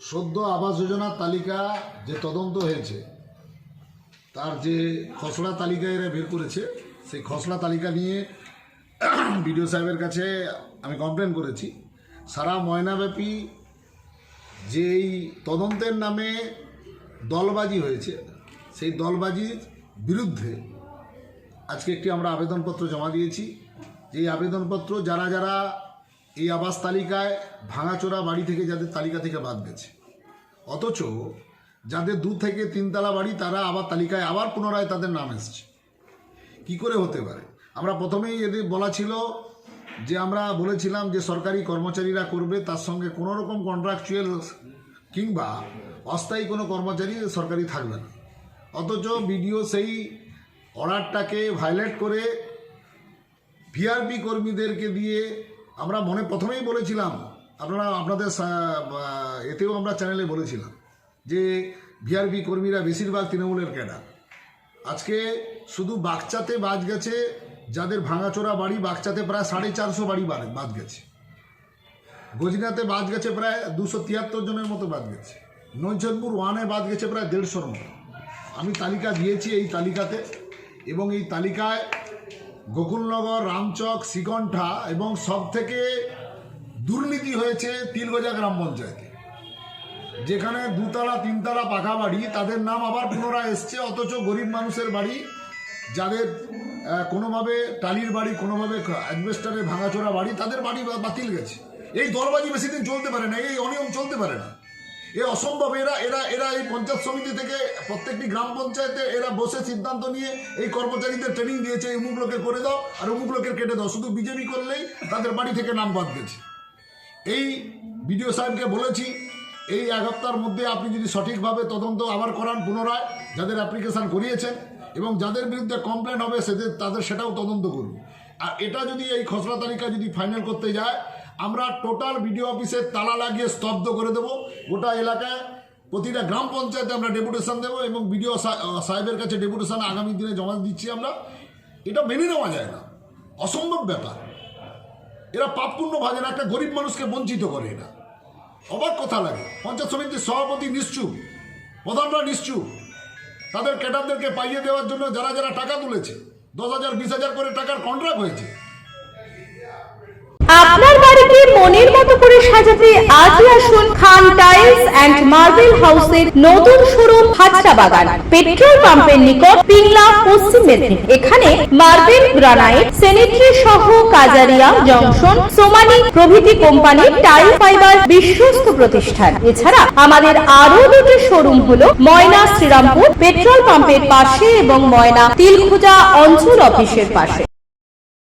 সদ্য আবাস যোজনার তালিকা যে তদন্ত হয়েছে, তার যে খসড়া তালিকা এরা বের করেছে, সেই খসড়া তালিকা নিয়ে বিডিও সাহেবের কাছে আমি কমপ্লেন করেছি। সারা ময়নাব্যাপী যেই তদন্তের নামে দলবাজি হয়েছে, সেই দলবাজির বিরুদ্ধে আজকে একটি আমরা আবেদনপত্র জমা দিয়েছি। যে আবেদনপত্র যারা যারা এই আবাস তালিকায় ভাঙাচোরা বাড়ি থেকে যাদের তালিকা থেকে বাদ গেছে। অথচ যাদের দু থেকে তিনতলা বাড়ি, তারা আবার তালিকায় আবার পুনরায় তাদের নাম এসছে। কি করে হতে পারে? আমরা প্রথমেই এদের বলা ছিল যে, আমরা বলেছিলাম যে, সরকারি কর্মচারীরা করবে, তার সঙ্গে কোনো রকম কন্ট্রাকচুয়াল কিংবা অস্থায়ী কোনো কর্মচারী সরকারি থাকবে না। অথচ বিডিও সেই অর্ডারটাকে ভায়োলেট করে ভিআরপি কর্মীদেরকে দিয়ে আমরা মনে প্রথমেই বলেছিলাম, আপনারা আপনাদের এতেও আমরা চ্যানেলে বলেছিলাম যে ভিআরপি কর্মীরা বেশিরভাগ তৃণমূলের ক্যাডার। আজকে শুধু বাগচাতে বাদ গেছে, যাদের ভাঙাচোরা বাড়ি বাগচাতে প্রায় সাড়ে চারশো বাড়ি বাদ- গেছে। গজিনাতে বাদ গেছে প্রায় দুশো তিয়াত্তর জনের মতো বাদ গেছে। নৈচনপুর ওয়ানে বাদ গেছে প্রায় দেড়শোর মতো। আমি তালিকা দিয়েছি এই তালিকাতে এবং এই তালিকায় গোকুলনগর, রামচক, শ্রীকণ্ঠা এবং সব থেকে দুর্নীতি হয়েছে তিলগজা গ্রাম পঞ্চায়েতে। যেখানে দুতলা, তিনতলা পাকা বাড়ি, তাদের নাম আবার পুনরায় এসছে, অথচ গরিব মানুষের বাড়ি, যাদের কোনোভাবে টালির বাড়ি, কোনোভাবে অ্যাডভেস্টারের ভাঙাচোরা বাড়ি, তাদের বাড়ি বাতিল গেছে। এই দরবাজি বেশি দিন চলতে পারে না, এই অনিয়ম চলতে পারে না। এ অসম্ভব, এরা এরা এরা এই পঞ্চায়েত সমিতি থেকে প্রত্যেকটি গ্রাম পঞ্চায়েতে এরা বসে সিদ্ধান্ত নিয়ে এই কর্মচারীদের ট্রেনিং দিয়েছে অমুক লোকের করে দাও আর অমুক লোকের কেটে দাও। শুধু বিজেপি করলেই তাদের বাড়ি থেকে নাম বাদ গেছে। এই বিডিও সাহেবকে বলেছি, এই এক সপ্তাহের মধ্যে আপনি যদি সঠিকভাবে তদন্ত আবার করান পুনরায়, যাদের অ্যাপ্লিকেশন করিয়েছেন এবং যাদের বিরুদ্ধে কমপ্লেন হবে, সেদের, তাদের সেটাও তদন্ত করুন। আর এটা যদি এই খসড়া তালিকা যদি ফাইনাল করতে যায় আমরা টোটাল বিডিও অফিসের তালা লাগিয়ে স্তব্ধ করে দেব। গোটা এলাকায় প্রতিটা গ্রাম পঞ্চায়েতে আমরা ডেপুটেশন দেবো এবং বিডিও সাহেবের কাছে ডেপুটেশন আগামী দিনে জমা দিচ্ছি আমরা। এটা মেনে নেওয়া যায় না। অসম্ভব ব্যাপার। এরা পাপপুণ্য ভাজে না একটা গরিব মানুষকে বঞ্চিত করে এরা। অবাক কথা লাগে। পঞ্চায়েত সমিতির সভাপতি নিশ্চুপ, প্রধানরা নিশ্চুপ। তাদের ক্যাডারদেরকে পাইয়ে দেওয়ার জন্য যারা যারা টাকা তুলেছে, দশ হাজার, বিশ হাজার করে টাকার কন্ট্রাক্ট হয়েছে মনের মতো করে সাজাতে আজই আসুন খান টাইলস অ্যান্ড মার্বেল হাউসের নতুন শোরুম হাজরা বাগান, পেট্রোল পাম্পের নিকট পিংলা, পশ্চিম মেদিনীপুর। এখানে মার্বেল, গ্রানাইট স্যানিটারি সহ কাজারিয়া জংশন, সোমানি প্রভৃতি কোম্পানির টাইল ফাইবার বিশ্বস্ত প্রতিষ্ঠান। এছাড়া আমাদের আরও দুটি শোরুম হলো ময়না শ্রীরামপুর পেট্রোল পাম্পের পাশে এবং ময়না তিলখুজা অঞ্চল অফিসের পাশে।